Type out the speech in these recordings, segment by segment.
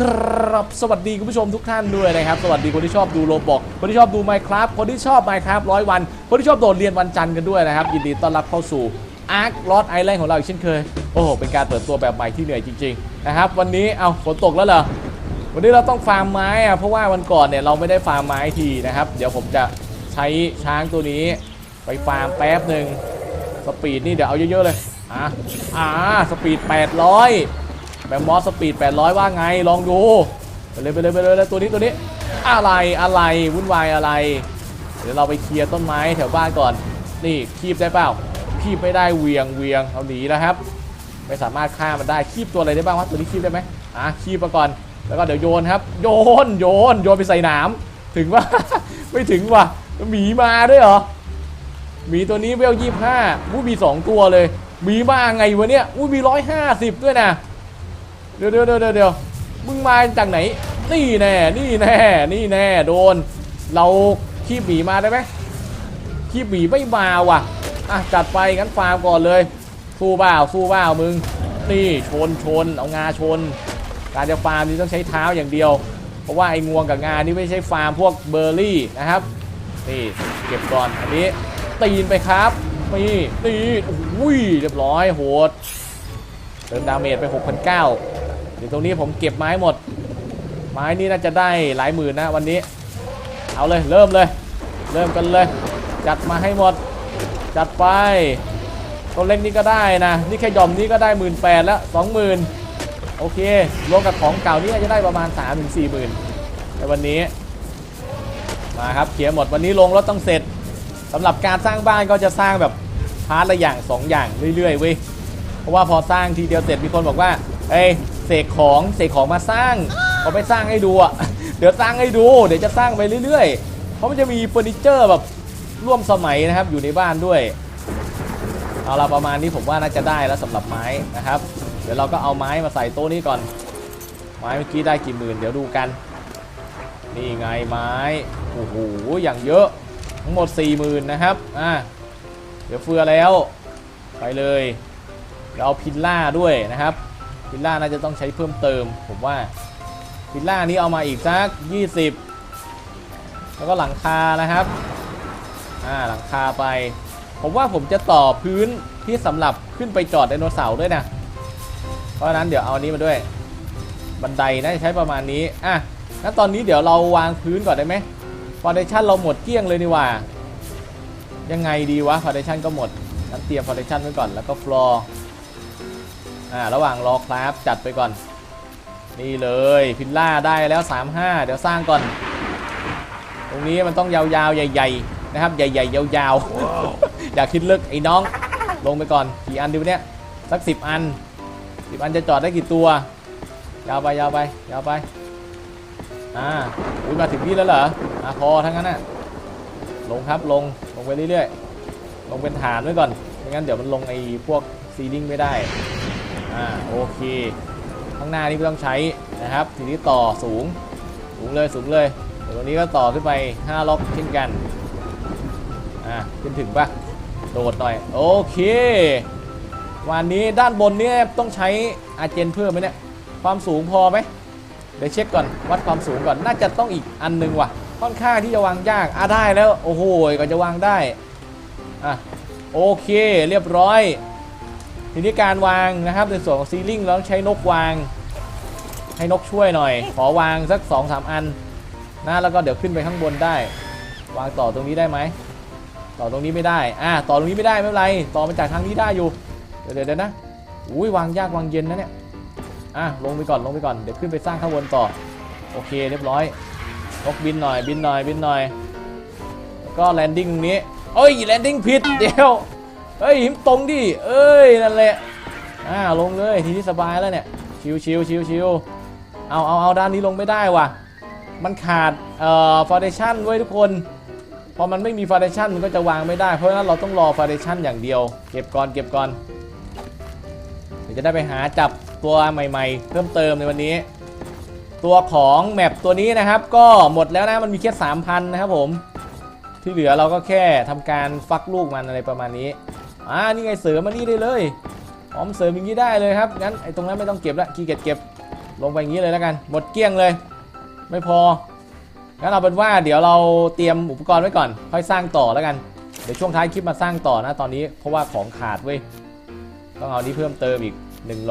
ครับสวัสดีคุณผู้ชมทุกท่านด้วยนะครับ สวัสดีคนที่ชอบดูโรบอกคนที่ชอบดู Minecraft คนที่ชอบ Minecraft ร้อยวัน คนที่ชอบโดดเรียนวันจันทร์กันด้วยนะครับ ยินดีต้อนรับเข้าสู่ Ark Lost Island ของเราอีกเช่นเคย โอ้โห เป็นการเปิดตัวแบบใหม่ที่เหนื่อยจริงๆนะครับ วันนี้เอาฝนตกแล้วเหรอ วันนี้เราต้องฟาร์มไม้อะเพราะว่าวันก่อนเนี่ยเราไม่ได้ฟาร์มไม้ทีนะครับ เดี๋ยวผมจะใช้ช้างตัวนี้ ไปฟาร์มแป๊บหนึ่งสปีดนี่เดี๋ยวเอาเยอะๆเลยอะอ่าสปีด 800 แบบมอสสปีด 800 ว่าไงลองดู ไปเลยไปเลยไปเลยเลยตัวนี้ตัวนี้ อะไรอะไรวุ่นวายอะไร เดี๋ยวเราไปเคลียร์ต้นไม้แถวบ้านก่อน นี่คีบได้เปล่าคีบไม่ได้เวียงเวียงเอาหนีแล้วครับ ไม่สามารถฆ่ามันได้คีบตัวอะไรได้บ้างวะตัวนี้คีบได้ไหมอะคีบมาก่อน แล้วก็เดี๋ยวโยนครับ โยนโยนโยนไปใส่หนามถึงว่าไม่ถึงว่ะหมีมาด้วยเหรอหมีตัวนี้เวลยี่ห้าอู้มีสองตัวเลยหมีมาไงวะเนี่ยอู้มีร้อยห้าสิบด้วยนะ เดี๋ยวเดี๋ยวเดี๋ยวเดี๋ยวมึงมาจากไหน นี่แน่ นี่แน่ นี่แน่ โดน เราขี้หมีมาได้ไหมขี้หมีไม่มาว่ะ อะจัดไปงั้นฟาร์มก่อนเลย สู้เปล่าสู้เปล่ามึง นี่ชนชนเอางาชน การจะฟาร์มนี่ต้องใช้เท้าอย่างเดียว เพราะว่าไอ้งวงกับงานี่ไม่ใช่ฟาร์มพวกเบอร์รี่นะครับ นี่เก็บก่อนอันนี้ ตีนไปครับ นี่นี่อุ้ยเรียบร้อยโหดเติมดาเมจไป 6,900 เดี๋ยวตรงนี้ผมเก็บไม้หมด ไม้นี่น่าจะได้หลายหมื่นนะวันนี้ เอาเลยเริ่มเลย เริ่มกันเลย จัดมาให้หมด จัดไปตัวเล็กนี้ก็ได้นะ นี่แค่ยอมนี้ก็ได้หมื่นแปดแล้วสองหมื่นโอเค รวมกับของเก่านี่น่าจะได้ประมาณ3ามถึงสี่หมื่นในวันนี้ มาครับเคลียร์หมดวันนี้ลงรถต้องเสร็จสำหรับการสร้างบ้านก็จะสร้างแบบพาร์ทละอย่างสองอย่างเรื่อยๆเว้ยเพราะว่าพอสร้างทีเดียวเสร็จมีคนบอกว่า เอ้ เสกของเสกของมาสร้างพอาไปสร้างให้ดูอะเดี๋ยวสร้างให้ดู เดี๋ยวจะสร้างไปเรื่อยๆ เพราะมันจะมีเฟอร์นิเจอร์แบบร่วมสมัยนะครับอยู่ในบ้านด้วย เอาละประมาณนี้ผมว่าน่าจะได้แล้วสำหรับไม้นะครับ เดี๋ยวเราก็เอาไม้มาใส่โต๊ะนี้ก่อน ไม้เมื่อกี้ได้กี่หมื่นเดี๋ยวดูกัน นี่ไงไม้โอ้โหอย่างเยอะทั้งหมด40,000นนะครับอะเดี๋ยวเฟือแล้วไปเลยเราเอาพิลล่าด้วยนะครับ พิลล่าน่าจะต้องใช้เพิ่มเติม ผมว่าพิลล่านี้เอามาอีกสัก 20 แล้วก็หลังคานะครับอ่าหลังคาไป ผมว่าผมจะต่อพื้นที่สำหรับขึ้นไปจอดไดโนเสาร์ด้วยนะ เพราะฉะนั้นเดี๋ยวเอาอันนี้มาด้วย บันไดน่าจะใช้ประมาณนี้อะงั้นตอนนี้เดี๋ยวเราวางพื้นก่อนได้ไหมฟ u n เดชั่นเราหมดเกลี้ยงเลยนี่ว่า ยังไงดีวะฟ u n เดชั่นก็หมดงั้นเตรียมฟ u n เดชั่นไว้ก่อนแล้วก็ฟลอร์ อ่าระหว่างรอคราฟจัดไปก่อน นี่เลยพิลล่าได้แล้ว 35 เดี๋ยวสร้างก่อน ตรงนี้มันต้องยาวๆ ใหญ่ ๆ นะครับ ใหญ่ๆ ยาวๆ อย่าคิดลึกไอ้น้อง ลงไปก่อนกี่อันดีวะเนี่ยสัก 10 อัน 10 อันจะจอดได้กี่ตัว ยาวไปยาวไปยาวไปอ่าอุ้ยมาถึงนี่แล้วเหรออ่าพอทั้งนั้นน่ะลงครับลงลงไปเรื่อยๆ ลงเป็นฐานไว้ก่อนไม่งั้นเดี๋ยวมันลงไอ้พวกซีลิงไม่ได้ อ่าโอเค ข้างหน้านี่ไม่ต้องใช้นะครับ ทีนี้ต่อสูง สูงเลยสูงเลยเดี๋ยวตรงนี้ก็ต่อขึ้นไป 5 ล็อกเช่นกัน อ่าขึ้นถึงปะโดดหน่อย โอเค วันนี้ด้านบนนี่ต้องใช้อาเจนเพิ่มไหมเนี่ย ความสูงพอไหมเดี๋ยวเช็คก่อนวัดความสูงก่อนน่าจะต้องอีกอันหนึงว่ะ ค่อนข้างที่จะวางยากอะได้แล้ว โอ้โหก็จะวางได้ อะ โอเค เรียบร้อย ทีนี้การวางนะครับในส่วนของซีลิงเราต้องใช้นกวาง ให้นกช่วยหน่อย ขอวางสัก2อสอันนะแล้วก็เดี๋ยวขึ้นไปข้างบนได้ วางต่อตรงนี้ได้ไหมต่อตรงนี้ไม่ได้อะต่อตรงนี้ไม่ได้ไม่เป็นไร ต่อมาจากทางนี้ได้อยู่เดี๋ยวเดี๋ยวเดี๋ยวนะอุ้ยวางยากวางเย็นนะเนี่ยอะลงไปก่อนลงไปก่อนเดี๋ยวขึ้นไปสร้างข้างบนต่อโอเคเรียบร้อยนกบินหน่อยบินหน่อยบินหน่อยแล้วก็แลนดิ้งตรงนี้เอ้ยแลนดิ้งผิดเดี๋ยว เฮ้ยหิมตรงดิ เอ้ยนั่นแหละ อ่าลงเลยทีนี้สบายแล้วเนี่ย ชิวชิวชิวชิวเอาเอาเอาด้านนี้ลงไม่ได้ว่ะ มันขาดเอ่อฟ u n เดชั่นไว้ยทุกคน พอมันไม่มีฟ u n เดชั่นมันก็จะวางไม่ได้ เพราะฉะนั้นเราต้องรอฟ u n เดชั่นอย่างเดียว เก็บก่อนเก็บก่อน เดี๋ยวจะได้ไปหาจับตัวใหม่ๆ เพิ่มเติมในวันนี้ ตัวของแมปตัวนี้นะครับ ก็หมดแล้วนะ มันมีแค่3,000 นะครับผม ที่เหลือเราก็แค่ทำการฟักลูกมันอะไรประมาณนี้ อ่านี่ไงเสริมมานี่ได้เลยพร้อมเสริมอย่างนี้ได้เลยครับงั้นไอ้ตรงนั้นไม่ต้องเก็บละขี้เกียจเก็บลงไปอย่างนี้เลยแล้วกันหมดเกลี้ยงเลย ไม่พองั้นเอาเป็นว่าเดี๋ยวเราเตรียมอุปกรณ์ไว้ก่อน ค่อยสร้างต่อแล้วกันเดี๋ยวช่วงท้ายคลิปมาสร้างต่อนะตอนนี้เพราะว่าของขาดเว้ยต้องเอานี้เพิ่มเติมอีก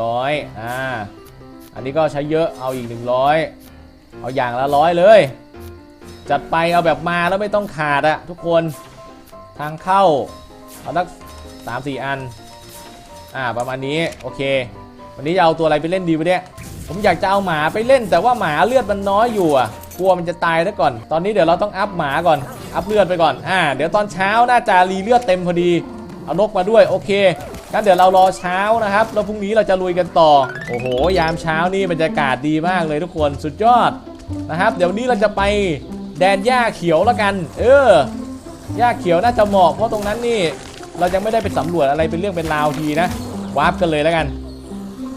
100อ่าอันนี้ก็ใช้เยอะเอาอีก 100 เอาอย่างละร้อยเลย จัดไปเอาแบบมาแล้วไม่ต้องขาดอะทุกคนทางเข้าเอาสัก สามสี่อัน อ่า ประมาณนี้ โอเค วันนี้จะเอาตัวอะไรไปเล่นดีวะเนี่ย ผมอยากจะเอาหมาไปเล่น แต่ว่าหมาเลือดมันน้อยอยู่อะ กลัวมันจะตายซะก่อน ตอนนี้เดี๋ยวเราต้องอัพหมาก่อน อัพเลือดไปก่อน อ่า เดี๋ยวตอนเช้าน่าจะรีเลือดเต็มพอดี เอานกมาด้วย โอเคงั้นเดี๋ยวเรารอเช้านะครับ แล้วพรุ่งนี้เราจะลุยกันต่อ โอ้โห ยามเช้านี่บรรยากาศดีมากเลยทุกคน สุดยอดนะครับ เดี๋ยวนี้เราจะไปแดนหญ้าเขียวแล้วกัน เออ หญ้าเขียวน่าจะเหมาะเพราะตรงนั้นนี่ เรายังไม่ได้ไปสำรวจอะไรเป็นเรื่องเป็นราวทีนะวาร์ปกันเลยแล้วกัน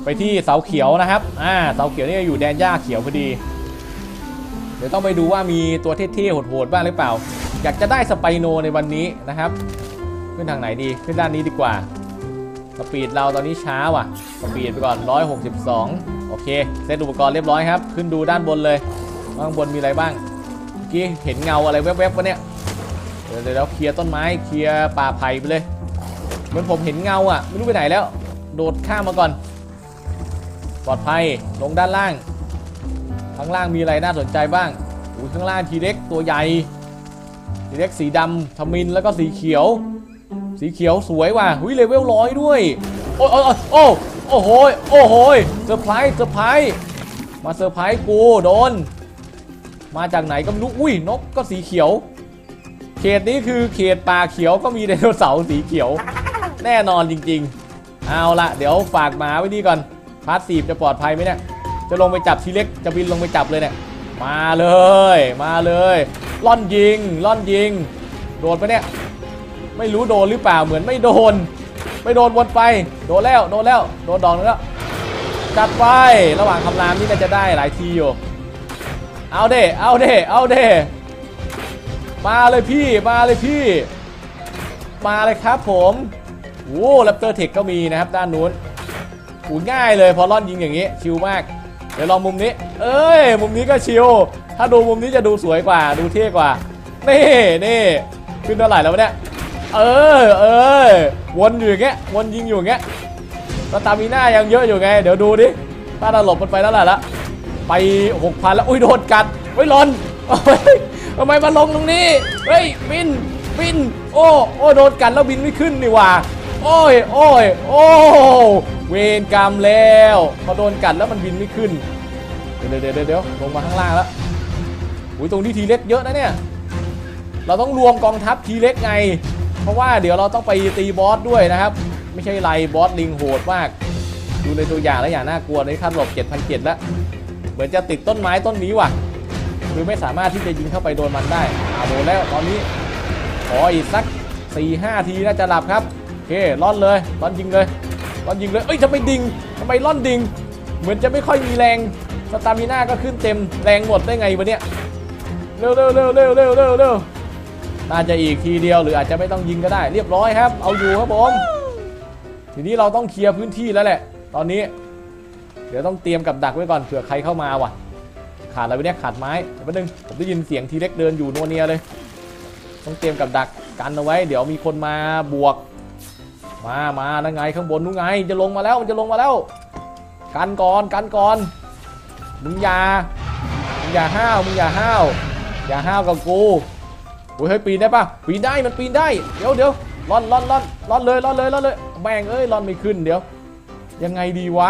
ไปที่เสาเขียวนะครับอ่าเสาเขียวนี่อยู่แดนหญ้าเขียวพอดี เดี๋ยวต้องไปดูว่ามีตัวเท่ๆโหดๆบ้างหรือเปล่า อยากจะได้สไปโนในวันนี้นะครับขึ้นทางไหนดีขึ้นด้านนี้ดีกว่าสปีดเราตอนนี้ช้าว่ะสปีดไปก่อน 162 โอเค เซตอุปกรณ์เรียบร้อยครับ ขึ้นดูด้านบนเลย ข้างบนมีอะไรบ้าง เมื่อกี้เห็นเงาอะไรแวบๆวะเนี่ย ดี๋ยวเดี๋ยวเคลียร์ต้นไม้เคลียร์ป่าไผ่ไปเลยเหมือนผมเห็นเงาอะไม่รู้ไปไหนแล้ว โดดข้ามมาก่อน ปลอดภัยลงด้านล่าง ข้างล่างมีอะไรน่าสนใจบ้างอุ้ข้างล่างทีเล็กตัวใหญ่ทีเล็กสีดำทมินแล้วก็สีเขียว สีเขียวสวยว่ะหุ้ยเลเวลร้อยด้วย โอ้โอ้โอ้โอ้โหยโอ้โหยเซอร์ไพรส์เซอร์ไพรส์มาเซอร์ไพรส์กูโดน มาจากไหนก็ไม่รู้อุ้ยนกก็สีเขียว ขตนี้คือเขตป่าเขียวก็มีไดโนเสาร์สีเขียว แน่นอนจริง ๆ เอาละเดี๋ยวฝากหมาไว้นี่ก่อนพาร์ทสีจะปลอดภัยไหมเนี่ยจะลงไปจับทีเล็กจะบินลงไปจับเลยเนี่ยมาเลย มาเลยล่อนยิงล่อนยิง โดนไปะเนี่ยไม่รู้โดนหรือเปล่าเหมือนไม่โดน ไม่โดนวนไปโดนแล้วโดนแล้วโดนดองแล้วจัดไประหว่างคำรามนี่น่าจะได้หลายทีอยู่เอาเด้เอาเด้เอาเด้ มาเลยพี่มาเลยพี่ มาเลยครับผมโอ้แรปเตอร์เทคก็มีนะครับด้านนู้นอูง่ายเลยพอล่อนยิงอย่างนี้ชิลมาก เดี๋ยวลองมุมนี้ เอ้ย มุมนี้ก็ชิลถ้าดูมุมนี้จะดูสวยกว่า ดูเท่กว่า นี่นี่ขึ้นเท่าไหร่แล้วเนี่ยเออเออวนอยู่อย่างเงี้ยวนยิงอยู่อย่างเงี้ยสตามิน่ายังเยอะอยู่ไง เดี๋ยวดูดิถ้าเราหลบมันไปแล้วแหละละไปหกพันแล้วอุ้ยโดนกัดเฮ้ยลอน ทำไมมาลงตรงนี้ เฮ้ยบินบิน โอ้โอ้โดนกัดแล้วบินไม่ขึ้นนี่ว่าโอ้ยโอ้ยโอ้เวรกรรมแล้วพอโดนกัดแล้วมันบินไม่ขึ้น เดี๋ยวเดี๋ยวเดี๋ยวลงมาข้างล่างแล้วอุ้ยตรงนี้ทีเล็กเยอะนะเนี่ย เราต้องรวมกองทัพทีเล็กไง เพราะว่าเดี๋ยวเราต้องไปตีบอสด้วยนะครับ ไม่ใช่ไรบอสลิงโหดมาก ดูในตัวอย่างแล้วอย่างน่ากลัวในขั้นหลบ7,007แล้ว เหมือนจะติดต้นไม้ต้นนี้ว่ะ คือไม่สามารถที่จะยิงเข้าไปโดนมันได้อาโดนแล้วตอนนี้ขออีกสัก4ี่ห้าทีน่าจะหลับครับโอเคล่อนเลยล่อนยิงเลยล่อนยิงเลยเอ้ยทำไมดิงทำไมล่อนดิง เหมือนจะไม่ค่อยมีแรงสตามิน่าก็ขึ้นเต็มแรงหมดได้ไงวะเนี่ยเร็วเร็วเร็วเร็วเร็วเร็วเร็วน่าจะอีกทีเดียวหรืออาจจะไม่ต้องยิงก็ได้ เรียบร้อยครับ เอาอยู่ครับผมทีนี้เราต้องเคลียร์พื้นที่แล้วแหละ ตอนนี้ เดี๋ยวต้องเตรียมกับดักไว้ก่อนเผื่อใครเข้ามาว่ะ ขาดอะไรไปเนี่ยขาดไม้เดี๋ยวแป๊บนึงผมได้ยินเสียงทีเล็กเดินอยู่นัวเนียเลย ต้องเตรียมกับดักกันเอาไว้ เดี๋ยวมีคนมาบวก มามานั่นไงข้างบนนู้นไงจะลงมาแล้วมันจะลงมาแล้ว กันก่อนกันก่อนมึงอย่ามึงอย่าห้าวมึงอย่าห้าวอย่าห้าวกับกูโอ้ยเฮ้ยปีนได้ปะปีนได้มันปีนได้เดี๋ยวเดี๋ยวล่อนล่อนล่อนล่อนเลยล่อนเลยล่อนเลยแม่งเอ้ยล่อนไม่ขึ้นเดี๋ยว ยังไงดีวะ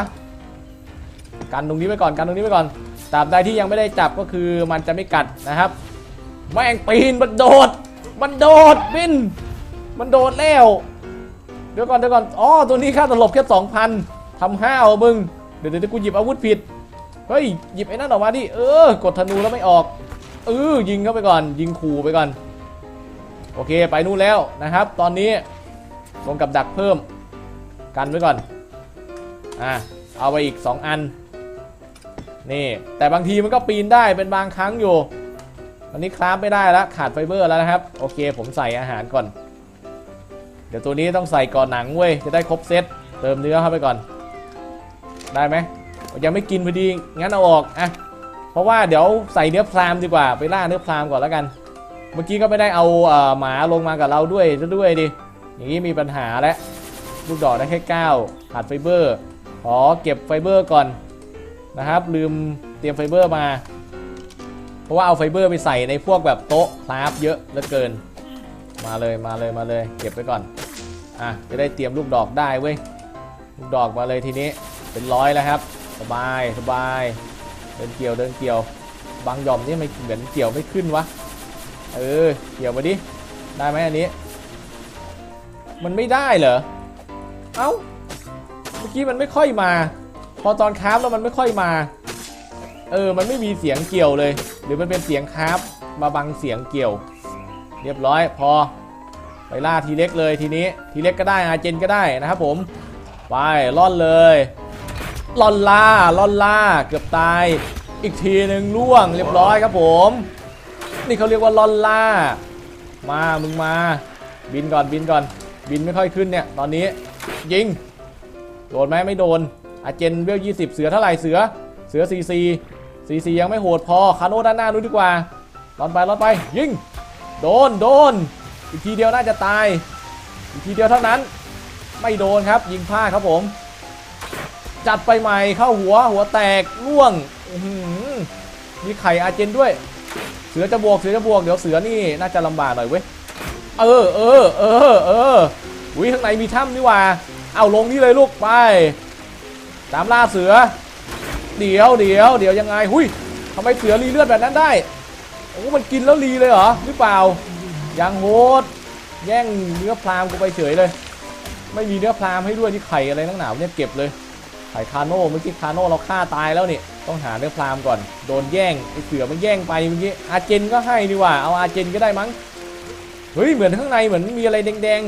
กันตรงนี้ไว้ก่อนกันตรงนี้ไว้ก่อน ตราบใดที่ยังไม่ได้จับก็คือมันจะไม่กัดนะครับ แม่งปีนมันโดด มันโดดบิน มันโดดแล้วเดี๋ยวก่อนเดี๋ยวก่อนอ๋อตัวนี้ค่าตลบแค่สองพันทำห้าวมึงเดี๋ยวเดี๋ยวกูหยิบอาวุธผิดเฮ้ยหยิบไอ้นั่นออกมาดิเออกดธนูแล้วไม่ออกเออยิงเข้าไปก่อน ยิงขู่ไปก่อนโอเคไปนู่นแล้วนะครับ ตอนนี้ลงกับดักเพิ่มกันไว้ก่อนอะเอาไปอีก 2 อัน นี่แต่บางทีมันก็ปีนได้เป็นบางครั้งอยู่ตอนนี้คราฟไม่ได้แล้วขาดไฟเบอร์แล้วนะครับ โอเค ผมใส่อาหารก่อน เดี๋ยวตัวนี้ต้องใส่ก่อนหนังเว้ยจะได้ครบเซตเติมเนื้อเข้าไปก่อน ได้ไหมยังไม่กินพอดีงั้นเอาออกอะเพราะว่าเดี๋ยวใส่เนื้อพรามดีกว่าไปล่าเนื้อพรามก่อนแล้วกัน เมื่อกี้ก็ไม่ได้เอาเอ่อหมาลงมากับเราด้วยซะด้วยดิอย่างนี้มีปัญหาแล้วลูกดอกได้แค่9ขาดไฟเบอร์ขอเก็บไฟเบอร์ก่อน นะครับ ลืมเตรียมไฟเบอร์มา เพราะว่าเอาไฟเบอร์ไปใส่ในพวกแบบโต๊ะคราฟเยอะเหลือเกิน มาเลยมาเลยมาเลยเก็บไว้ก่อนอะจะได้เตรียมลูกดอกได้เว้ยลูกดอกมาเลยทีนี้เป็นร้อยแล้วครับ สบายสบาย เดินเกี่ยวเดินเกี่ยว บางหย่อมนี่ไม่เหมือนเกี่ยวไม่ขึ้นวะเออเกี่ยวมาดิได้ไหมอันนี้ มันไม่ได้เหรอเอ้าเมื่อกี้มันไม่ค่อยมา อตอนคราฟแล้วมันไม่ค่อยมา เออ มันไม่มีเสียงเกี่ยวเลย หรือมันเป็นเสียงคราฟมาบังเสียงเกี่ยว เรียบร้อยพอ ไปล่าทีเล็กเลยทีนี้ ทีเล็กก็ได้อาเจนก็ได้นะครับผม ไปล่อนเลยล่อนล่าล่อนล่าเกือบตาย อีกทีหนึ่งล่วงเรียบร้อยครับผม นี่เขาเรียกว่าล่อนล่า มามึงมา บินก่อนบินก่อน บินไม่ค่อยขึ้นเนี่ย ตอนนี้ยิง โดนไหมไม่โดน อาเจนเวล20เสือเท่าไหร่เสือเสือ CC CC ยังไม่โหดพอคาโน่ด้านหน้านู้นดีกว่าลอนไปลอนไปยิงโดนโดนอีกทีเดียวน่าจะตายอีกทีเดียวเท่านั้น ไม่โดนครับยิงพลาดครับผม จัดไปใหม่เข้าหัวหัวแตกล่วงมีไข่อาเจนด้วย เสือจะบวกเสือจะบวกเดี๋ยวเสือนี่น่าจะลำบากหน่อยเว้ยเออเออเออเอออุ้ยข้างในมีถ้ำนี่ว่าเอาลงนี่เลยลูกไป ตามล่าเสือ เดี๋ยวเดี๋ยวเดี๋ยวยังไงหุยทำไมเสือรีเลือดแบบนั้นได้โอ้มันกินแล้วรีเลยเหรอหรือเปล่ายังโหดแย่งเนื้อพรามกูไปเฉยเลย ไม่มีเนื้อพรามให้ด้วยที่ไข่อะไรนักหนาวเนี่ยเก็บเลยไข่คาโน่เมื่อกี้คาโน่เราฆ่าตายแล้วนี่ต้องหาเนื้อพรามก่อนโดนแย่งไอเสือมันแย่งไปเมื่อกี้อาเจนก็ให้นี่ว่าเอาอาเจนก็ได้มั้งเฮ้ยเหมือนข้างในเหมือนมีอะไรแดง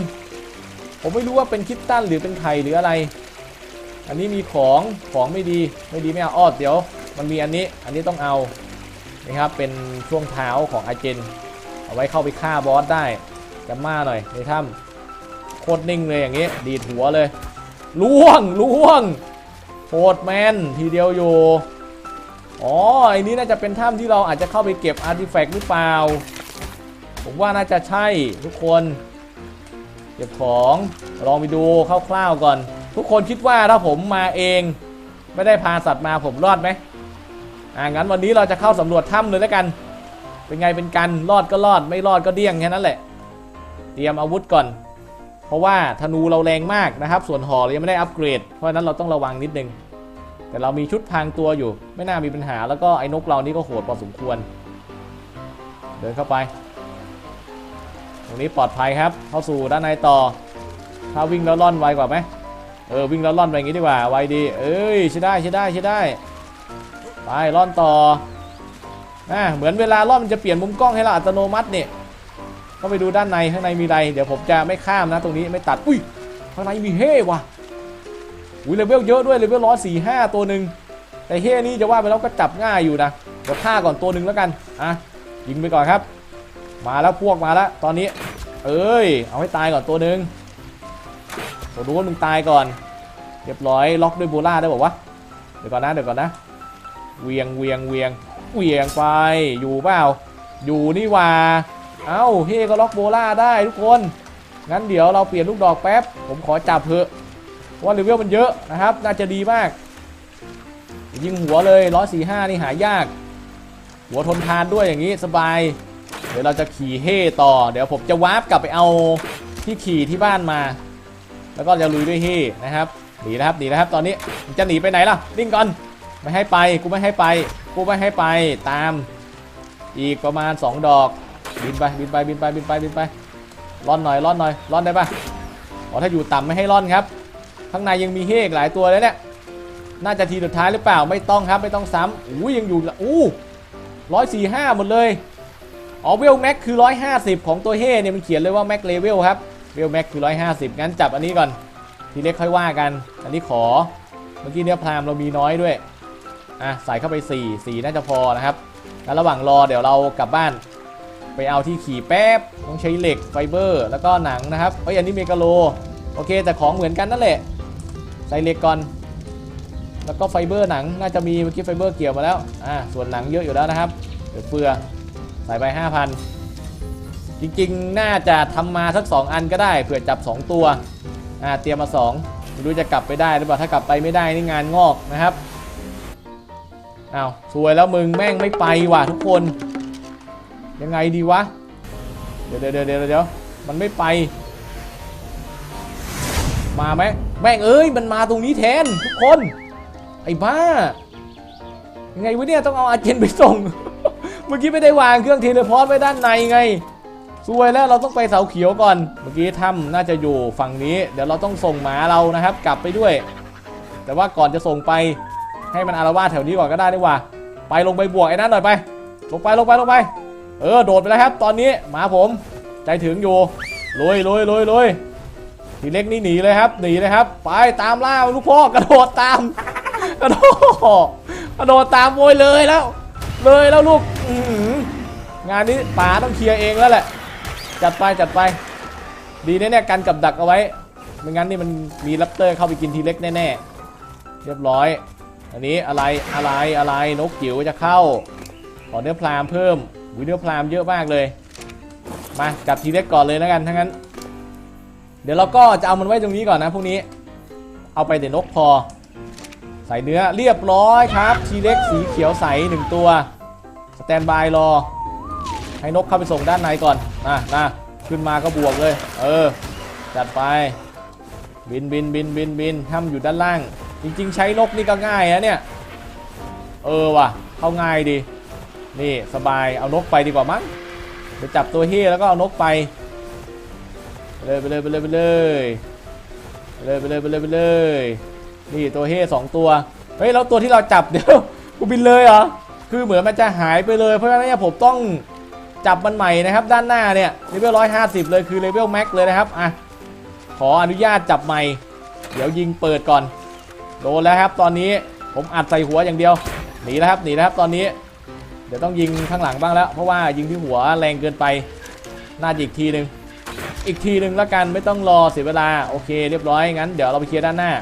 ๆผมไม่รู้ว่าเป็นคิตตันหรือเป็นไข่หรืออะไร อันนี้มีของของไม่ดีไม่ดีไม่เอาอ้อเดี๋ยว มันมีอันนี้อันนี้ต้องเอานะครับเป็นช่วงเท้าของอาเจน เอาไว้เข้าไปฆ่าบอสได้กัมาหน่อยในถ้ำโคตรนิ่งเลยอย่างนี้ ดีดหัวเลยล่วงล่วงโหดแมนทีเดียวอยู่อ๋อไอ้นี้น่าจะเป็นถ้ำที่เราอาจจะเข้าไปเก็บอาร์ติแฟกต์หรือเปล่า ผมว่าน่าจะใช่ทุกคน เก็บของลองไปดูคร่าวๆก่อน ทุกคนคิดว่าถ้าผมมาเอง ไม่ได้พาสัตว์มาผมรอดไหมอ่างั้นวันนี้เราจะเข้าสำรวจถ้ำเลยแล้วกัน เป็นไงเป็นกันรอดก็รอดไม่รอดก็เดี้ยงแค่นั้นแหละ เตรียมอาวุธก่อน เพราะว่าธนูเราแรงมากนะครับ ส่วนหอเรายังไม่ได้อัปเกรด เพราะนั้นเราต้องระวังนิดนึง แต่เรามีชุดพรางตัวอยู่ ไม่น่ามีปัญหาแล้วก็ไอ้นกเรานี่ก็โหดพอสมควร เดินเข้าไป ตรงนี้ปลอดภัยครับ เข้าสู่ด้านในต่อ ถ้าวิ่งแล้วล่อนไวกว่าไหม เออวิ่งแล้วล่อนไปอย่างนี้ดีกว่าไวดีเอ้ยใช่ได้ใช่ได้ใช่ได้ไปล่อนต่ออะเหมือนเวลาล่อนมันจะเปลี่ยนมุมกล้องให้เราอัตโนมัติเนี่ยก็ไปดูด้านในข้างในมีอะไร เดี๋ยวผมจะไม่ข้ามนะ ตรงนี้ไม่ตัดอุ้ยข้างในมีเฮ่ว่ะอุ้ยเลเวลเยอะด้วยเลเวลร้อยสี่ห้าตัวหนึ่งแต่เฮ่นี่จะว่าไปแล้วก็จับง่ายอยู่นะเดี๋ยวฆ่าก่อนตัวหนึ่งแล้วกันอะยิงไปก่อนครับ มาแล้วพวกมาแล้วตอนนี้ เอ้ย เอาให้ตายก่อนตัวหนึ่ง ผมรู้ว่ามึงตายก่อน เรียบร้อยล็อกด้วยโบล่าได้บอกว่าเดี๋ยวก่อนนะเดี๋ยวก่อนนะเวียงเวียงเวียงเวียงไปอยู่เปล่าอยู่นี่ว่าเอ้าเฮก็ล็อกโบล่าได้ทุกคนงั้นเดี๋ยวเราเปลี่ยนลูกดอกแป๊บ ผมขอจับเถอะเพราะว่าเลเวลมันเยอะนะครับ น่าจะดีมาก ยิงหัวเลย145นี่หายาก หัวทนทานด้วยอย่างนี้สบาย เดี๋ยวเราจะขี่เฮ่ต่อ เดี๋ยวผมจะวาร์ปกลับไปเอาที่ขี่ที่บ้านมา แล้วก็จะลุยด้วยเฮ่นะครับหนีนะครับหนีนะครับ ตอนนี้จะหนีไปไหนล่ะนิ่งก่อนไม่ให้ไปกูไม่ให้ไป กูไม่ให้ไปตาม อีกประมาณ 2 ดอก บินไปบินไปบินไปบินไปบินไปร่อนหน่อยร่อนหน่อยร่อนได้ปะอ๋อถ้าอยู่ต่ำไม่ให้ร่อนครับ ข้างในยังมีเฮ่กหลายตัวเลยเนี่ยน่าจะทีสุดท้ายหรือเปล่าไม่ต้องครับไม่ต้องซ้ำอู้ยังอยู่อู้ร้อยสี่ห้าหมดเลยอ๋อเวลแม็กคือ 150 ของตัวเฮ่เนี่ยมันเขียนเลยว่าแม็กเลเวลครับ เวลแม็กคือ150งั้นจับอันนี้ก่อน ทีเล็กค่อยว่ากัน อันนี้ขอ เมื่อกี้เนื้อพรามเรามีน้อยด้วย อะ ใส่เข้าไป4 4น่าจะพอนะครับ แล้วระหว่างรอเดี๋ยวเรากลับบ้าน ไปเอาที่ขี่แป๊บ ต้องใช้เหล็กไฟเบอร์ แล้วก็หนังนะครับเอ้ย อันนี้เมกาโล โอเค แต่ของเหมือนกันนั่นแหละ ใส่เหล็กก่อน แล้วก็ไฟเบอร์หนังน่าจะมีเมื่อกี้ไฟเบอร์เกี่ยวมาแล้ว อ่า ส่วนหนังเยอะอยู่แล้วนะครับ เดี๋ยวเฟือ ใส่ไป5,000 จริงๆ น่าจะทำมาสัก 2 อันก็ได้เผื่อจับ 2 ตัวอ่าเตรียมมา2ไม่รู้จะกลับไปได้หรือเปล่าถ้ากลับไปไม่ได้นี่งานงอกนะครับอ้าวสวยแล้วมึงแม่งไม่ไปว่ะทุกคน ยังไงดีวะเดี๋ยวเดี๋ยวเดี๋ยวเดี๋ยวเดี๋ยวมันไม่ไป มาไหมแม่งเอ้ยมันมาตรงนี้แทนทุกคน ไอ้บ้า ยังไงวะเนี่ยต้องเอาอาเจนไปส่ง เมื่อกี้ไม่ได้วางเครื่องเทเลพอร์ตไว้ด้านในไง ซวยแล้วเราต้องไปเสาเขียวก่อน เมื่อกี้ถ้ำน่าจะอยู่ฝั่งนี้ เดี๋ยวเราต้องส่งหมาเรานะครับ กลับไปด้วย แต่ว่าก่อนจะส่งไปให้มันอารวาสแถวนี้ก่อนก็ได้ดีกว่า ไปลงไปบวกไอ้นั่นหน่อยไป ลงไปลงไปลงไป เออโดดไปแล้วครับ ตอนนี้หมาผมใจถึงอยู่ลุยลุยลุยลุยทีเล็กนี่หนีเลยครับหนีเลยครับ ไปตามล่าลูกพ่อกระโดดตามกระโดดกระโดดตามโวยเลยแล้ว เลยแล้วลูกงานนี้ป๋าต้องเคลียร์เองแล้วแหละ จัดไปจัดไป ดีแน่ๆกันกับดักเอาไว้ ไม่งั้นนี่มันมีแรปเตอร์เข้าไปกินทีเล็กแน่ๆ เรียบร้อย อันนี้อะไรอะไรอะไรนกจิ๋วจะเข้า ขอเนื้อพรามเพิ่มวิเนื้อพรามเยอะมากเลย มาจับทีเล็กก่อนเลยแล้วกันทั้างนั้น เดี๋ยวเราก็จะเอามันไว้ตรงนี้ก่อนนะพวกนี้ เอาไปแต่นกพอ ใส่เนื้อเรียบร้อยครับ ทีเล็กสีเขียวใสหนึ่งตัว สแตนบายรอ ให้นกเข้าไปส่งด้านในก่อนนะนะขึ้นมาก็บวกเลย เออ จัดไป บินบินบินบินบินห้ามอยู่ด้านล่าง จริง ๆ ใช้นกนี่ก็ง่ายนะเนี่ย เออว่ะ เข้าง่ายดี นี่สบาย เอานกไปดีกว่ามั้งจะจับตัวเฮ่แล้วก็เอานกไป เลยไปเลยไปเลยไปเลยเลยไปเลยไปเลยไปเลย นี่ตัวเฮ่สองตัว เฮ้ยแล้วตัวที่เราจับเดี๋ยวกูบินเลยเหรอ คือเหมือนมันจะหายไปเลย เพราะฉะนั้นี่ผมต้อง จับมันใหม่นะครับ ด้านหน้าเนี่ยเลเวลร้อยห้าสิบเลยคือเลเวลแม็กเลยนะครับอะขออนุญาตจับใหม่ เดี๋ยวยิงเปิดก่อน โดนแล้วครับ ตอนนี้ผมอัดใส่หัวอย่างเดียวหนีแล้วครับหนีแล้วครับตอนนี้ เดี๋ยวต้องยิงข้างหลังบ้างแล้ว เพราะว่ายิงที่หัวแรงเกินไปน่าจะอีกทีหนึ่งอีกทีหนึ่งแล้วกันไม่ต้องรอเสียเวลาโอเค เรียบร้อยงั้นเดี๋ยวเราไปเคลียร์ด้านหน้า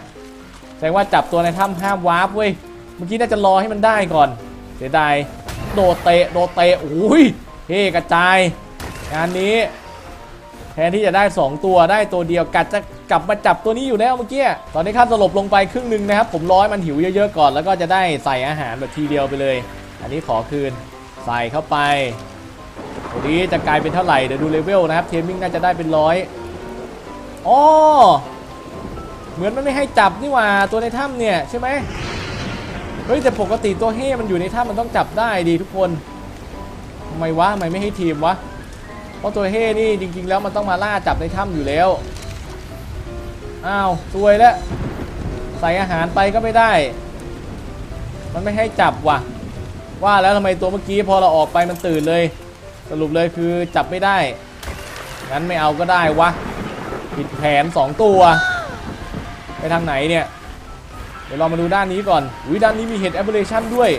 แสดงว่าจับตัวในถ้ำห้ามวาร์ปเว้ยเมื่อกี้น่าจะรอให้มันได้ก่อน เสียดายโดดเตะโดดเตะโอ้ย เฮ้กระจายงานนี้ แทนที่จะได้ 2 ตัวได้ตัวเดียวกัดจะกลับมาจับตัวนี้อยู่แล้วเมื่อกี้ตอนนี้ค่าสลบลงไปครึ่งหนึ่งนะครับผมร้อยมันหิวเยอะๆก่อน แล้วก็จะได้ใส่อาหารแบบทีเดียวไปเลย อันนี้ขอคืนใส่เข้าไปตัวนี้จะกลายเป็นเท่าไหร่เดี๋ยวดูเลเวลนะครับเทมมิ่งน่าจะได้เป็นร้อยอ๋อเหมือนมันไม่ให้จับนี่ว่าตัวในถ้ำเนี่ยใช่ไหมเฮ้ยแต่ปกติตัวเฮ่มันอยู่ในถ้ำมันต้องจับได้ดีทุกคน ไมวะทำไมไม่ให้ทีมวะ เพราะตัวเฮ่นี่จริง ๆ แล้วมันต้องมาล่าจับในถ้ำอยู่แล้ว อ้าวซวยแล้ว ใส่อาหารไปก็ไม่ได้ มันไม่ให้จับว่ะ ว่าแล้วทำไมตัวเมื่อกี้พอเราออกไปมันตื่นเลย สรุปเลยคือจับไม่ได้ งั้นไม่เอาก็ได้วะ ผิดแผนสองตัว ไปทางไหนเนี่ย เดี๋ยวเรามาดูด้านนี้ก่อนอุ้ยด้านนี้มีเห็ดแอปเปิลชันด้วย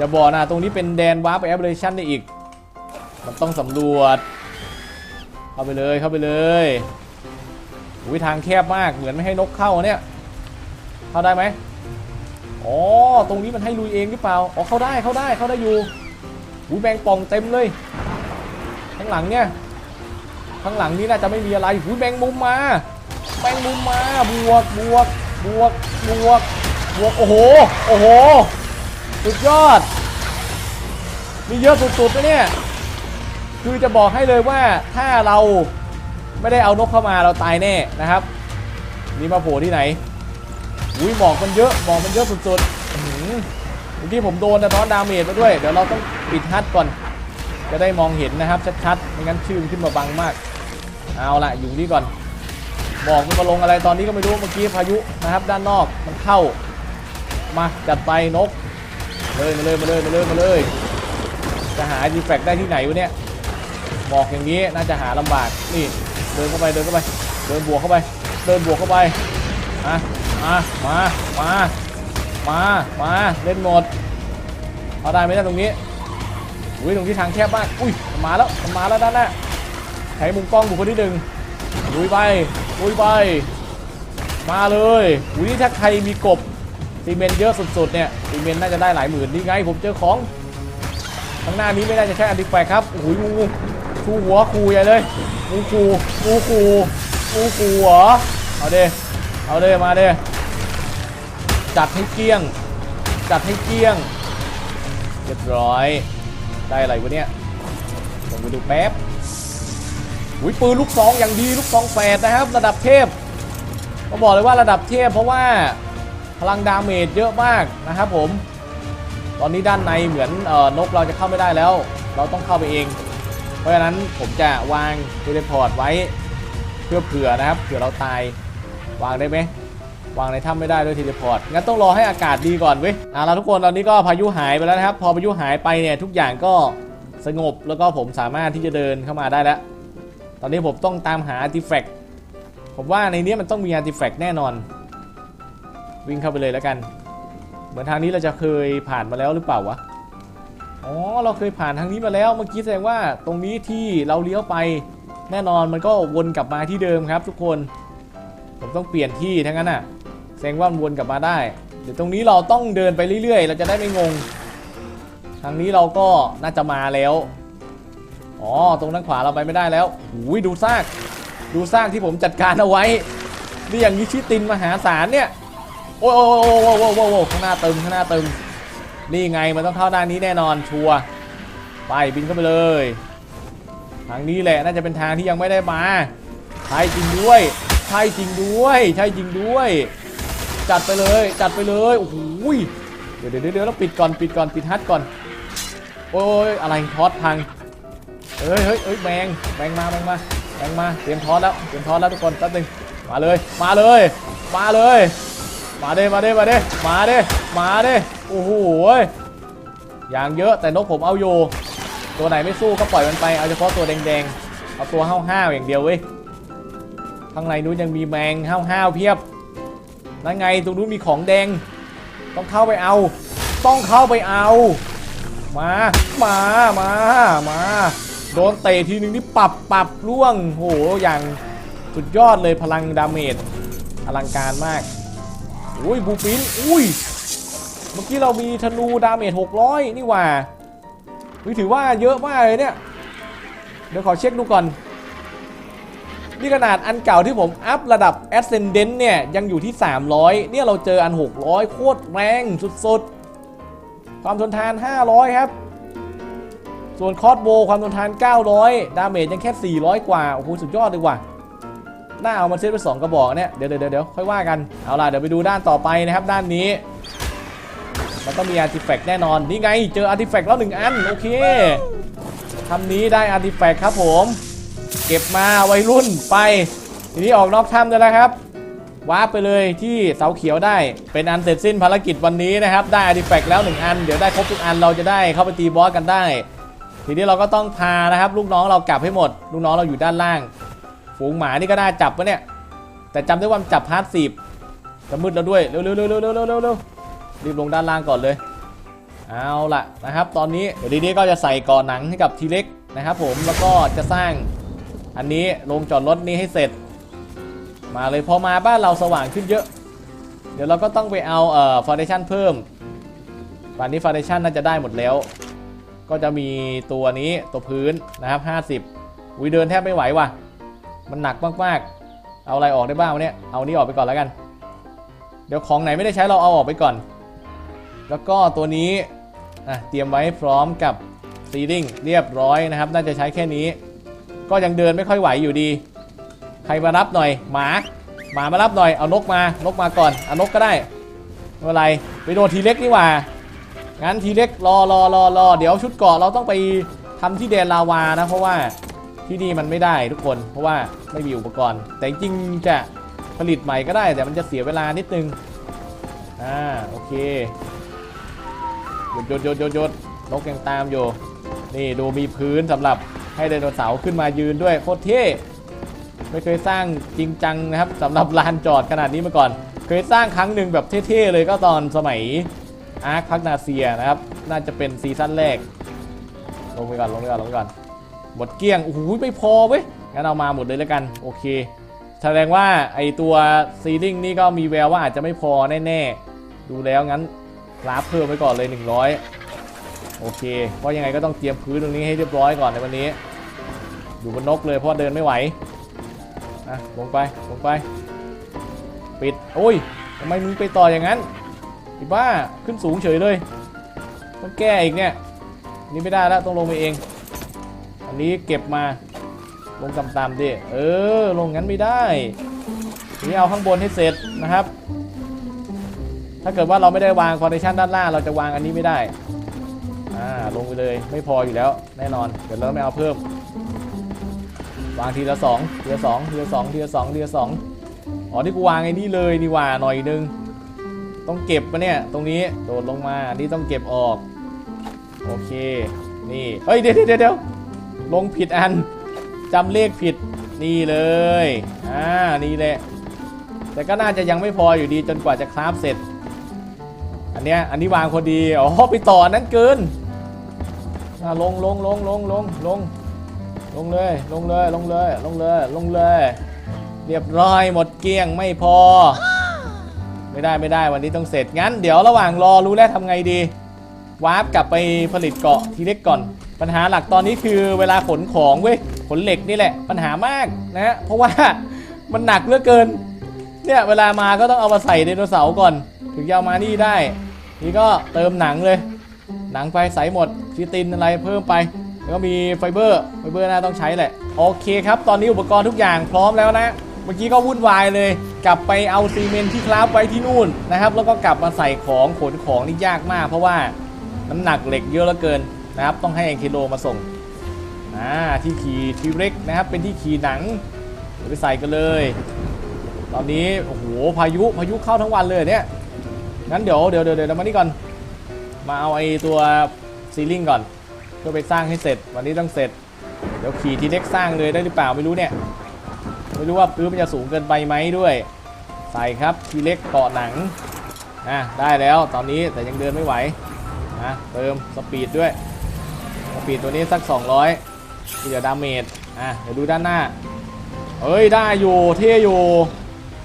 อย่าบอกนะตรงนี้เป็นแดนวาร์ปไปแอปเปิลชั่นได้อีก มันต้องสำรวจ เข้าไปเลยเข้าไปเลยอุ้ยทางแคบมากเหมือนไม่ให้นกเข้าเนี่ย เข้าได้ไหมอ๋อตรงนี้มันให้ลุยเองหรือเปล่าอ๋อเข้าได้เข้าได้เข้าได้อยู่อุ้ยแบงป่องเต็มเลยข้างหลังเนี่ยข้างหลังนี้น่าจะไม่มีอะไรอุ้ยแบงมุมมาแบงมุมมาบวกบวกบวกบวกบวกโอ้โหโอ้โห สุดยอด มีเยอะสุดๆนะเนี่ย คือจะบอกให้เลยว่าถ้าเราไม่ได้เอานกเข้ามาเราตายแน่นะครับนี่มาโผล่ที่ไหน อุ้ยหมอกมันเยอะหมอกมันเยอะสุดๆอื้อหือเมื่อกี้ผมโดนนะท้อนดาเมจมาด้วย เดี๋ยวเราต้องปิดฮัทก่อน จะได้มองเห็นนะครับชัดๆ ไม่งั้นชื่อมันขึ้นมาบังมาก เอาละอยู่นี่ก่อนบอกมันมาลงอะไรตอนนี้ก็ไม่รู้เมื่อกี้พายุนะครับ ด้านนอกมันเข้า มาจัดไปนก เลยมาเลยมาเลยมาเลยมาเลยจะหาดีแฟกได้ที่ไหนวะเนี่ยบอกอย่างนี้น่าจะหาลำบากนี่เดินเข้าไปเดินเข้าไป เดินบวกเข้าไป เดินบวกเข้าไปอะมามามามามาเล่นหมดเอาได้ไหมนี่ยตรงนี้อุ้ยตรงที่ทางแคบมากอุ้ยมาแล้วมาแล้วด้านหน้าใช้มุมกล้องบุคคลที่หนึ่งลุยไปลุยไป มาเลยอุ้ยถ้าใครมีกบ ซีเมนต์เยอะสุดๆเนี่ยซีเมนต์น่าจะได้หลายหมื่นนี่ไงผมเจอของข้างหน้านี้ไม่น่าจะใช่อันติแฟกครับโอ้โหงูงูชูหัวคูใหญ่เลยงูคูงูคูงูคูเหรอเอาเด้เอาเด้มาเด้จัดให้เกลี้ยง จัดให้เกลี้ยงเรียบร้อยได้อะไรวะเนี่ยลองไปดูแป๊บอุ้ยปืนลูกซองอย่างดีลูกซองแฝดนะครับ ระดับเทพก็บอกเลยว่าระดับเทพเพราะว่า พลังดาเมจเยอะมากนะครับผม ตอนนี้ด้านในเหมือนออนกเราจะเข้าไม่ได้แล้ว เราต้องเข้าไปเอง เพราะฉะนั้นผมจะวางเทเลพอร์ตไว้เพื่อเผื่อนะครับ เผื่อเราตายวางได้ไหมวางในถ้ำไม่ได้ด้วยเทเลพอร์ต งั้นต้องรอให้อากาศดีก่อนเว้ยเอาละทุกคนตอนนี้ก็พายุหายไปแล้วนะครับ พอพายุหายไปเนี่ยทุกอย่างก็สงบแล้วก็ผมสามารถที่จะเดินเข้ามาได้แล้ว ตอนนี้ผมต้องตามหาอาร์ติแฟกต์ผมว่าในนี้มันต้องมีอาร์ติแฟกต์แน่นอน วิ่งเข้าไปเลยแล้วกัน เหมือนทางนี้เราจะเคยผ่านมาแล้วหรือเปล่าวะ อ๋อ เราเคยผ่านทางนี้มาแล้ว เมื่อกี้แสดงว่าตรงนี้ที่เราเลี้ยวไป แน่นอนมันก็วนกลับมาที่เดิมครับ ทุกคน ผมต้องเปลี่ยนที่ทั้งนั้นน่ะ แสดงว่ามันวนกลับมาได้ เดี๋ยวตรงนี้เราต้องเดินไปเรื่อยๆ เราจะได้ไม่งง ทางนี้เราก็น่าจะมาแล้ว อ๋อ ตรงด้านขวาเราไปไม่ได้แล้วหูยดูซาก ดูซากที่ผมจัดการเอาไว้นี่อย่างนี้ชิตินมหาศาลเนี่ย โอ้โหโอ้โหโอ้โหโอ้โหข้างหน้าตึมข้างหน้าตึมนี่ไงมันต้องเข้าด้านนี้แน่นอนชัวร์ไปบินเข้าไปเลย ทางนี้แหละน่าจะเป็นทางที่ยังไม่ได้มาใช่จริงด้วยใช่จริงด้วยใช่จริงด้วย จัดไปเลยจัดไปเลยโอ้โหยเดี๋ยวเดี๋ยวเดี๋ยวเราปิดก่อนปิดก่อนปิดฮัทก่อน โอ้ยอะไรทอดพังเฮ้ยเฮ้ยเฮ้ยแบงแบงมาแบงมาแบงมาเตรียมทอดแล้วเตรียมทอดแล้วทุกคนแป๊บนึงมาเลยมาเลย มาเลย มาเด้มาเด้มาเด้มาเด้มาเด้โอ้โหอย่างเยอะแต่นกผมเอาอยู่ ตัวไหนไม่สู้ก็ปล่อยมันไปเอาเฉพาะตัวแดงๆเอาตัวห้าวๆอย่างเดียวเว้ยข้างในนู้นยังมีแมงห้าวๆเพียบนั่นไงตรงนู้นมีของแดง ต้องเข้าไปเอา ต้องเข้าไปเอา มามามามาโดนเตะทีนึงนี่ปรับปรับล่วงโหอย่างสุดยอดเลยพลังดาเมจอลังการมาก อุ้ยบูปินอุ้ย เมื่อกี้เรามีธนูดาเมจ600 นี่หว่าวิถือว่าเยอะมากเลยเนี่ย เดี๋ยวขอเช็คดูก่อน นี่ขนาดอันเก่าที่ผมอัพระดับ Ascendant เนี่ย ยังอยู่ที่ 300 เนี่ยเราเจออัน 600 โคตรแรงสุดๆ ความทนทาน 500 ครับ ส่วนคอร์สโบความทนทาน 900 ดาเมจยังแค่ 400 กว่า โอ้โห สุดยอดเลยว่ะ น่าเอามาเซตไปสองกระบอกเนี่ยเดี๋ยวเดี๋ยวเดี๋ยวค่อยว่ากันเอาล่ะเดี๋ยวไปดูด้านต่อไปนะครับด้านนี้มันต้องมีอาร์ติแฟกต์แน่นอนนี่ไงเจออาร์ติแฟกต์แล้วหนึ่งอันโอเคทำนี้ได้อาร์ติแฟกต์ครับผม เก็บมาวัยรุ่นไป ทีนี้ออกนอกถ้ำได้แล้วครับวาร์ปไปเลยที่เสาเขียวได้ เป็นอันเสร็จสิ้นภารกิจวันนี้นะครับ ได้อาร์ติแฟกต์แล้วหนึ่งอัน เดี๋ยวได้ครบทุกอันเราจะได้เข้าไปตีบอสกันได้ ทีนี้เราก็ต้องพานะครับ ลูกน้องเรากลับให้หมด ลูกน้องเราอยู่ด้านล่าง ฝูงหมานี่ก็น่าจับปะเนี่ย แต่จำได้ว่าจับพาร์ทสิบจะมืดแล้วด้วยเร็วๆๆๆๆๆรีบลงด้านล่างก่อนเลย เอาล่ะนะครับ ตอนนี้เดี๋ยวดีนี้ก็จะใส่ก่อหนังให้กับทีเล็กนะครับผมแล้วก็จะสร้างอันนี้ลงจอดรถนี้ให้เสร็จ มาเลยพอมาบ้านเราสว่างขึ้นเยอะ เดี๋ยวเราก็ต้องไปเอาเอ่อฟอนเดชั่นเพิ่มป่นนี้ฟอนเดชันน่าจะได้หมดแล้ว ก็จะมีตัวนี้ตัวพื้นนะครับ 50อุ้ยเดินแทบไม่ไหวว่ะ มันหนักมากๆ เอาอะไรออกได้บ้างวะเนี่ยเอานี้ออกไปก่อนแล้วกัน เดี๋ยวของไหนไม่ได้ใช้เราเอาออกไปก่อน แล้วก็ตัวนี้เตรียมไว้พร้อมกับซีดิงเรียบร้อยนะครับ น่าจะใช้แค่นี้ ก็ยังเดินไม่ค่อยไหวอยู่ดี ใครมารับหน่อยหมาหมามารับหน่อยเอานกมานกมาก่อนเอานกก็ได้ไม่เป็นไรไปโดนทีเล็กนี่หว่างั้นทีเล็กรอรอรอรอเดี๋ยวชุดเกาะเราต้องไปทำที่แดนลาวานะเพราะว่า ที่นี่มันไม่ได้ทุกคน เพราะว่าไม่มีอุปกรณ์ แต่จริงจะผลิตใหม่ก็ได้ แต่มันจะเสียเวลานิดนึง อ่า โอเคหยดหยดหยดหยดหยดนกยังตามอยู่ นี่ดูมีพื้นสำหรับให้ไดโนเสาร์ขึ้นมายืนด้วยโคตรเท่ไม่เคยสร้างจริงจังนะครับสำหรับลานจอดขนาดนี้มาก่อน เคยสร้างครั้งหนึ่งแบบเท่ๆเลยก็ตอนสมัยอาร์คพักนาเซียนะครับ น่าจะเป็นซีซั่นแรก ลงไปก่อนลงไปก่อนลงไปก่อน หมดเกลี้ยงโอ้โหไม่พอเว้ยงั้นเอามาหมดเลยแล้วกันโอเค แสดงว่าไอตัวซีลิงนี่ก็มีแววว่าอาจจะไม่พอแน่ๆ ดูแล้วงั้นราฟเพิ่มไว้ก่อนเลย 100 โอเค เพราะยังไงก็ต้องเตรียมพื้นตรงนี้ให้เรียบร้อยก่อนในวันนี้ อยู่บนนกเลยเพราะเดินไม่ไหวอะลงไปลงไป ปิดโอ้ยทำไมมึงไปต่ออย่างนั้นไอ้บ้าขึ้นสูงเฉยเลยต้องแก้อีกเนี่ยนี่ไม่ได้แล้วต้องลงไปเอง อันนี้เก็บมาลงต่ำๆดิ เออ ลงงั้นไม่ได้นี่เอาข้างบนให้เสร็จนะครับ ถ้าเกิดว่าเราไม่ได้วางฟ u n เดชั่นด้านล่างเราจะวางอันนี้ไม่ได้ อ่า ลงไปเลย ไม่พออยู่แล้ว แน่นอน เดี๋ยวเราไม่เอาเพิ่ม วางทีละสองทีละสองทีละสองทีละสองทีละสองอ๋อ ที่กูวางไอ้นี่เลยนี่ว่าหน่อยนึง ต้องเก็บปะเนี่ย ตรงนี้ โดดลงมา อันนี่ต้องเก็บออก โอเค นี่ เฮ้ย เดี๋ยวเดี๋ยวเดี๋ยว ลงผิดอันจำเลขผิดนี่เลยอ่านี่แหละแต่ก็น่าจะยังไม่พออยู่ดีจนกว่าจะคราฟเสร็จ อันเนี้ยอันนี้วางพอดีอ๋อไปต่อนั้นเกินอ่าลงลงลงลงลงลงลงเลยลงเลยลงเลยลงเลยลงเลย เรียบร้อยหมดเกลี้ยงไม่พอ ไม่ได้ไม่ได้วันนี้ต้องเสร็จงั้น เดี๋ยวระหว่างรอรู้แล้วทำไงดีวาร์ปกลับไปผลิตเกาะทีเล็กก่อน ปัญหาหลักตอนนี้คือเวลาขนของเว้ยขนเหล็กนี่แหละ ปัญหามากนะฮะเพราะว่ามันหนักเหลือเกินเนี่ยเวลามาก็ต้องเอามาใส่ไดโนเสาร์ก่อน ถึงจะเอามานี่ได้ นี่ก็เติมหนังเลย หนังไปใส่หมดชิตินอะไรเพิ่มไป แล้วก็มีไฟเบอร์ไฟเบอร์น่าต้องใช้แหละโอเคครับ ตอนนี้อุปกรณ์ทุกอย่างพร้อมแล้วนะเมื่อกี้ก็วุ่นวายเลย กลับไปเอาซีเมนต์ที่คราฟไว้ที่นู่นนะครับ แล้วก็กลับมาใส่ของขนของนี่ยากมาก เพราะว่าน้ำหนักเหล็กเยอะเหลือเกิน นะครับ ต้องให้เอ็นคิโลมาส่งอ่าที่ขี่ทีเร็กนะครับ เป็นที่ขี่หนังเดี๋ยวไปใส่กันเลย ตอนนี้โอ้โหพายุพายุเข้าทั้งวันเลยเนี่ยงั้นเดี๋ยวเดี๋ยวเดี๋ยวเดี๋ยวมานี่ก่อน มาเอาไอ้ตัวซีลิงก่อนเพื่อไปสร้างให้เสร็จ วันนี้ต้องเสร็จ เดี๋ยวขี่ทีเล็กสร้างเลยได้หรือเปล่าไม่รู้เนี่ยไม่รู้ว่าพื้นมันจะสูงเกินไปไหมด้วย ใส่ครับทีเล็กเกาะหนังอะได้แล้วตอนนี้แต่ยังเดินไม่ไหวอะเติมสปีดด้วย ปีดตัวนี้สัก 200ที่เหลือดาเมจอะเดี๋ยวดูด้านหน้าเอ้ยได้อยู่เท่อยู่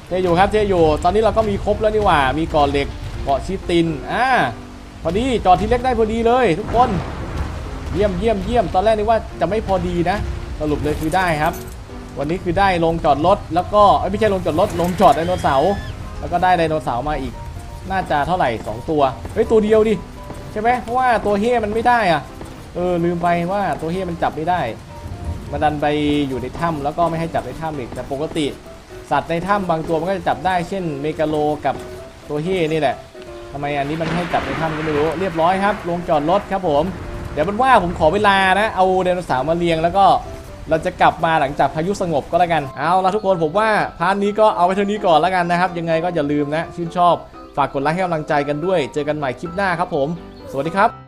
เท่อยู่ครับเท่อยู่ ตอนนี้เราก็มีครบแล้วนี่หว่า มีกาะเหล็กเกาะชิตินอ่าพอดีจอดทีเล็กได้พอดีเลยทุกคนเยี่ยมเยี่ยมเยี่ยมตอนแรกนึกว่าจะไม่พอดีนะ สรุปเลยคือได้ครับ วันนี้คือได้ลงจอดรถแล้วก็ไม่ใช่ลงจอดรถลงจอดไดโนเสาร์แล้วก็ได้ไดโนเสาร์มาอีก น่าจะเท่าไหร่ 2 ตัวเฮ้ยตัวเดียวดิใช่ไหมเพราะว่าตัวเฮมันไม่ได้อะ เออลืมไปว่าตัวเฮียมันจับไม่ได้มันดันไปอยู่ในถ้ำแล้วก็ไม่ให้จับในถ้ำอีกแต่ปกติ สัตว์ในถ้ำบางตัวมันก็จะจับได้เช่นเมกาโลกับตัวเฮียนี่แหละทำไมอันนี้มันให้จับในถ้ำก็ไม่รู้เรียบร้อยครับ ลงจอดรถครับผม เดี๋ยวมันว่าผมขอเวลานะเอาไดโนเสาร์มาเรียงแล้วก็เราจะกลับมาหลังจากพายุสงบก็แล้วกัน เอาละทุกคนผมว่าพาร์ทนี้ก็เอาไปเท่านี้ก่อนแล้วกันนะครับ ยังไงก็อย่าลืมนะ ชื่นชอบ ฝากกดไลค์ให้กำลังใจกันด้วย เจอกันใหม่คลิปหน้าครับผม สวัสดีครับ